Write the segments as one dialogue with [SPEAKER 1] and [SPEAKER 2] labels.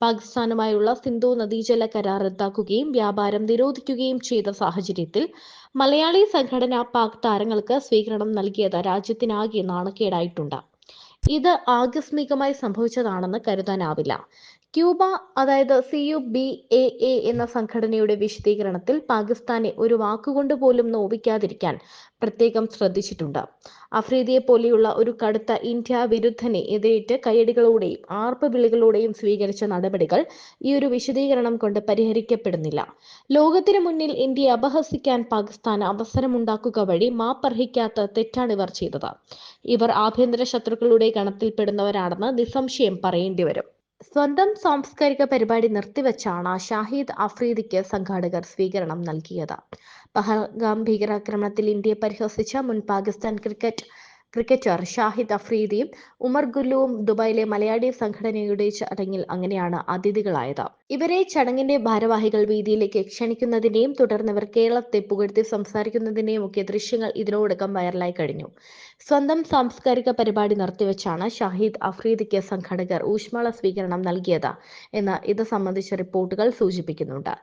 [SPEAKER 1] പാകിസ്ഥാനുമായുള്ള സിന്ധു നദീജല കരാർ റദ്ദാക്കുകയും വ്യാപാരം നിരോധിക്കുകയും ചെയ്ത സാഹചര്യത്തിൽ മലയാളി സംഘടന പാക് താരങ്ങൾക്ക് സ്വീകരണം നൽകിയത് രാജ്യത്തിനാകെ നാണക്കേടായിട്ടുണ്ട്. ഇത് ആകസ്മികമായി സംഭവിച്ചതാണെന്ന് കരുതാനാവില്ല. ക്യൂബ അതായത് C U B A A എന്ന സംഘടനയുടെ വിശദീകരണത്തിൽ പാകിസ്ഥാനെ ഒരു വാക്കുകൊണ്ട് പോലും നോവിക്കാതിരിക്കാൻ പ്രത്യേകം ശ്രദ്ധിച്ചിട്ടുണ്ട്. അഫ്രീദിയെ പോലെയുള്ള ഒരു കടുത്ത ഇന്ത്യ വിരുദ്ധനെ എതിരേറ്റ് കയ്യടികളോടെയും ആർപ്പ് വിളികളോടെയും സ്വീകരിച്ച നടപടികൾ ഈ ഒരു വിശദീകരണം കൊണ്ട് പരിഹരിക്കപ്പെടുന്നില്ല. ലോകത്തിനു മുന്നിൽ ഇന്ത്യയെ അപഹസിക്കാൻ പാകിസ്ഥാൻ അവസരമുണ്ടാക്കുക വഴി മാപ്പർഹിക്കാത്ത തെറ്റാണ് ഇവർ ചെയ്തത്. ഇവർ ആഭ്യന്തര ശത്രുക്കളുടെ ഗണത്തിൽപ്പെടുന്നവരാണെന്ന് നിസ്സംശയം പറയേണ്ടി വരും. സ്വന്തം സാംസ്കാരിക പരിപാടി നിർത്തിവെച്ചാണ് ഷാഹിദ് അഫ്രീദിക്ക് സംഘാടകർ സ്വീകരണം നൽകിയത്. പഹൽഗാം ഭീകരാക്രമണത്തിൽ ഇന്ത്യയെ പരിഹസിച്ച മുൻ പാകിസ്ഥാൻ ക്രിക്കറ്റ് ക്രിക്കറ്റർ ഷാഹിദ് അഫ്രീദിയും ഉമർ ഗുല്ലുവും ദുബായിലെ മലയാളി സംഘടനയുടെ ചടങ്ങിൽ അങ്ങനെയാണ് അതിഥികളായത്. ഇവരെ ചടങ്ങിന്റെ ഭാരവാഹികൾ വീതിയിലേക്ക് ക്ഷണിക്കുന്നതിന്റെയും തുടർന്ന് ഇവർ കേരളത്തെ പുകഴ്ത്തി സംസാരിക്കുന്നതിന്റെയും ഒക്കെ ദൃശ്യങ്ങൾ ഇതിനോടകം വൈറലായി കഴിഞ്ഞു. സ്വന്തം സാംസ്കാരിക പരിപാടി നിർത്തിവെച്ചാണ് ഷാഹിദ് അഫ്രീദിക്ക് സംഘാടകർ ഊഷ്മള സ്വീകരണം നൽകിയത് എന്ന് ഇത് സംബന്ധിച്ച റിപ്പോർട്ടുകൾ സൂചിപ്പിക്കുന്നുണ്ട്.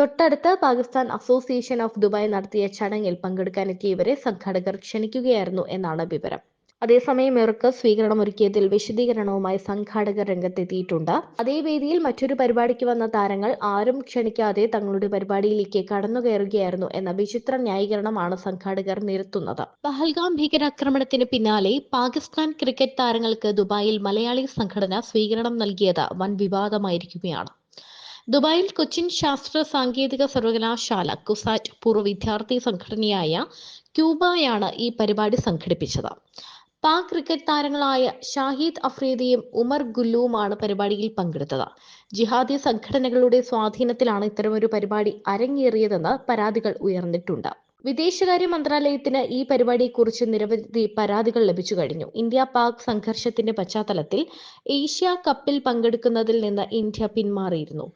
[SPEAKER 1] തൊട്ടടുത്ത് പാകിസ്ഥാൻ അസോസിയേഷൻ ഓഫ് ദുബായ് നടത്തിയ ചടങ്ങിൽ പങ്കെടുക്കാനെത്തിയ ഇവരെ സംഘാടകർ ക്ഷണിക്കുകയായിരുന്നു എന്നാണ് വിവരം. അതേസമയം ഇവർക്ക് സ്വീകരണം ഒരുക്കിയതിൽ വിശദീകരണവുമായി സംഘാടകർ രംഗത്തെത്തിയിട്ടുണ്ട്. അതേ വേദിയിൽ മറ്റൊരു പരിപാടിക്ക് വന്ന താരങ്ങൾ ആരും ക്ഷണിക്കാതെ തങ്ങളുടെ പരിപാടിയിലേക്ക് കടന്നു കയറുകയായിരുന്നു എന്ന വിചിത്ര ന്യായീകരണമാണ് സംഘാടകർ നിരത്തുന്നത്. പഹൽഗാം ഭീകരാക്രമണത്തിന് പിന്നാലെ പാകിസ്ഥാൻ ക്രിക്കറ്റ് താരങ്ങൾക്ക് ദുബായിൽ മലയാളി സംഘടന സ്വീകരണം നൽകിയത് വൻ വിവാദമായിരിക്കുകയാണ്. ദുബായിൽ കൊച്ചിൻ ശാസ്ത്ര സാങ്കേതിക സർവകലാശാല കുസാറ്റ് പൂർവ വിദ്യാർത്ഥി സംഘടനയായ ക്യൂബയാണ് ഈ പരിപാടി സംഘടിപ്പിച്ചത്. പാക് ക്രിക്കറ്റ് താരങ്ങളായ ഷാഹിദ് അഫ്രീദിയും ഉമർ ഗുല്ലുവുമാണ് പരിപാടിയിൽ പങ്കെടുത്തത്. ജിഹാദി സംഘടനകളുടെ സ്വാധീനത്തിലാണ് ഇത്തരമൊരു പരിപാടി അരങ്ങേറിയതെന്ന് പരാതികൾ ഉയർന്നിട്ടുണ്ട്. വിദേശകാര്യ മന്ത്രാലയത്തിന് ഈ പരിപാടിയെക്കുറിച്ച് നിരവധി പരാതികൾ ലഭിച്ചു കഴിഞ്ഞു. ഇന്ത്യ പാക് സംഘർഷത്തിന്റെ പശ്ചാത്തലത്തിൽ ഏഷ്യ കപ്പിൽ പങ്കെടുക്കുന്നതിൽ നിന്ന് ഇന്ത്യ പിന്മാറിയിരുന്നു.